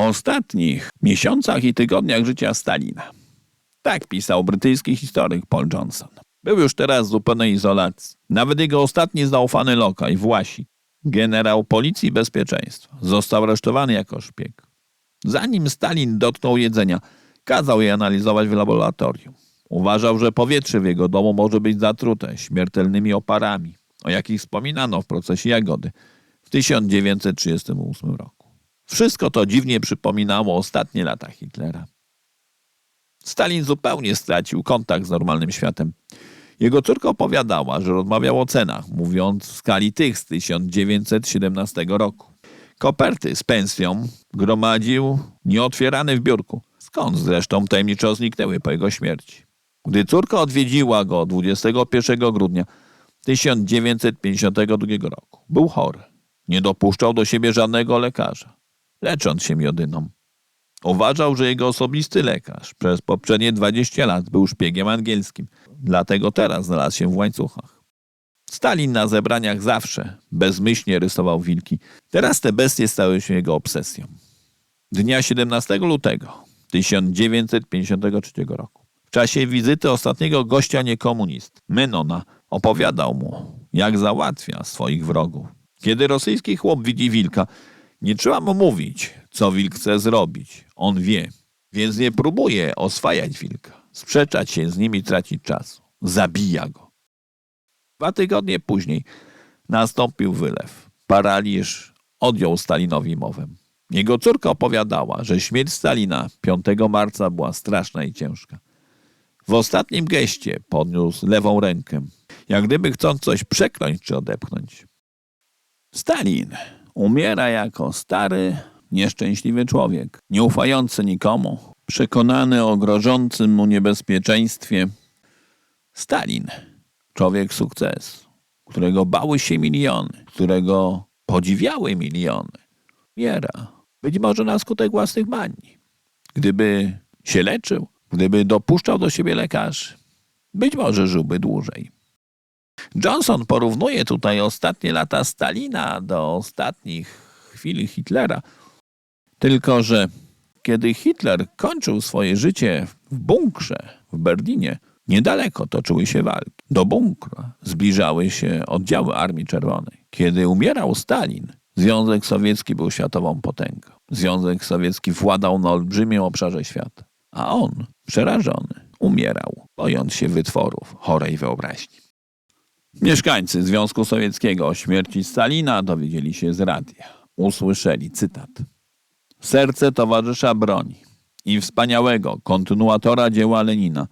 ostatnich miesiącach i tygodniach życia Stalina. Tak pisał brytyjski historyk Paul Johnson. Był już teraz w zupełnej izolacji. Nawet jego ostatni zaufany lokaj, Własi, generał Policji Bezpieczeństwa, został aresztowany jako szpieg. Zanim Stalin dotknął jedzenia, kazał je analizować w laboratorium. Uważał, że powietrze w jego domu może być zatrute śmiertelnymi oparami, o jakich wspominano w procesie Jagody w 1938 roku. Wszystko to dziwnie przypominało ostatnie lata Hitlera. Stalin zupełnie stracił kontakt z normalnym światem. Jego córka opowiadała, że rozmawiał o cenach, mówiąc w skali tych z 1917 roku. Koperty z pensją gromadził nieotwierane w biurku, skąd zresztą tajemniczo zniknęły po jego śmierci. Gdy córka odwiedziła go 21 grudnia 1952 roku, był chory. Nie dopuszczał do siebie żadnego lekarza, lecząc się miodyną. Uważał, że jego osobisty lekarz przez poprzednie 20 lat był szpiegiem angielskim, dlatego teraz znalazł się w łańcuchach. Stalin na zebraniach zawsze bezmyślnie rysował wilki. Teraz te bestie stały się jego obsesją. Dnia 17 lutego 1953 roku, w czasie wizyty ostatniego gościa niekomunist, Menona, opowiadał mu, jak załatwia swoich wrogów. Kiedy rosyjski chłop widzi wilka, nie trzeba mu mówić, co wilk chce zrobić. On wie, więc nie próbuje oswajać wilka, sprzeczać się z nim i tracić czasu. Zabija go. Dwa tygodnie później nastąpił wylew. Paraliż odjął Stalinowi mowę. Jego córka opowiadała, że śmierć Stalina 5 marca była straszna i ciężka. W ostatnim geście podniósł lewą rękę, jak gdyby chcąc coś przekląć czy odepchnąć. Stalin umiera jako stary, nieszczęśliwy człowiek, nieufający nikomu, przekonany o grożącym mu niebezpieczeństwie. Stalin, człowiek sukcesu, którego bały się miliony, którego podziwiały miliony, umiera. Być może na skutek własnych manii. Gdyby się leczył, gdyby dopuszczał do siebie lekarzy, być może żyłby dłużej. Johnson porównuje tutaj ostatnie lata Stalina do ostatnich chwil Hitlera. Tylko, że kiedy Hitler kończył swoje życie w bunkrze w Berlinie, niedaleko toczyły się walki. Do bunkra zbliżały się oddziały Armii Czerwonej. Kiedy umierał Stalin, Związek Sowiecki był światową potęgą. Związek Sowiecki władał na olbrzymim obszarze świata. A on, przerażony, umierał, bojąc się wytworów chorej wyobraźni. Mieszkańcy Związku Sowieckiego o śmierci Stalina dowiedzieli się z radia. Usłyszeli cytat. Serce towarzysza broni i wspaniałego kontynuatora dzieła Lenina,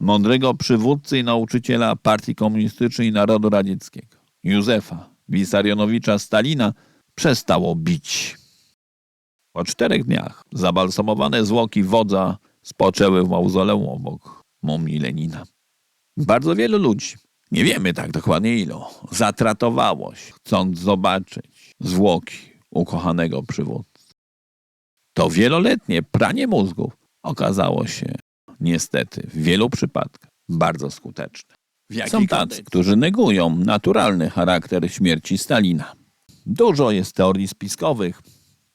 mądrego przywódcy i nauczyciela Partii Komunistycznej Narodu Radzieckiego, Józefa Wisarionowicza Stalina, przestało bić. Po czterech dniach zabalsamowane zwłoki wodza spoczęły w mauzoleum obok mumii Lenina. Bardzo wielu ludzi nie wiemy tak dokładnie ilu. Zatratowało się, chcąc zobaczyć zwłoki ukochanego przywódcy. To wieloletnie pranie mózgów okazało się niestety w wielu przypadkach bardzo skuteczne. Są tacy, którzy negują naturalny charakter śmierci Stalina. Dużo jest teorii spiskowych.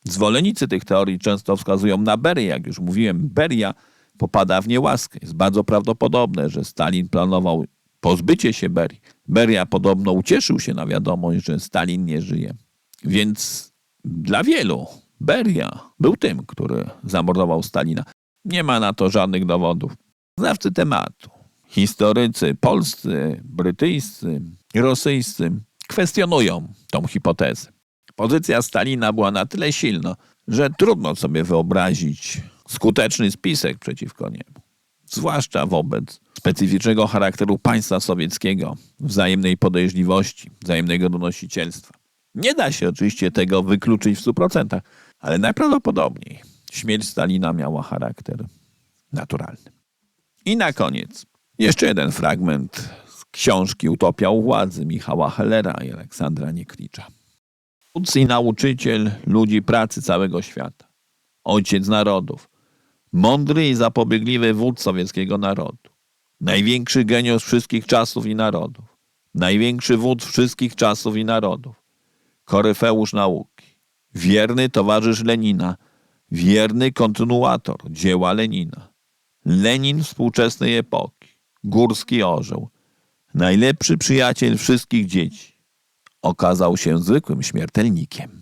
Zwolennicy tych teorii często wskazują na Berię. Jak już mówiłem, Beria popada w niełaskę. Jest bardzo prawdopodobne, że Stalin planował pozbycie się Berii. Beria podobno ucieszył się na wiadomość, że Stalin nie żyje. Więc dla wielu Beria był tym, który zamordował Stalina. Nie ma na to żadnych dowodów. Znawcy tematu, historycy polscy, brytyjscy, rosyjscy kwestionują tą hipotezę. Pozycja Stalina była na tyle silna, że trudno sobie wyobrazić skuteczny spisek przeciwko niemu zwłaszcza wobec specyficznego charakteru państwa sowieckiego, wzajemnej podejrzliwości, wzajemnego donosicielstwa. Nie da się oczywiście tego wykluczyć w 100%, ale najprawdopodobniej śmierć Stalina miała charakter naturalny. I na koniec jeszcze jeden fragment z książki Utopia władzy Michała Hellera i Aleksandra Nieklicza. Wódz i nauczyciel ludzi pracy całego świata, ojciec narodów, Mądry i zapobiegliwy wódz sowieckiego narodu. Największy geniusz wszystkich czasów i narodów. Największy wódz wszystkich czasów i narodów. Koryfeusz nauki. Wierny towarzysz Lenina. Wierny kontynuator dzieła Lenina. Lenin współczesnej epoki. Górski orzeł. Najlepszy przyjaciel wszystkich dzieci. Okazał się zwykłym śmiertelnikiem.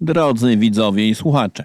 Drodzy widzowie i słuchacze,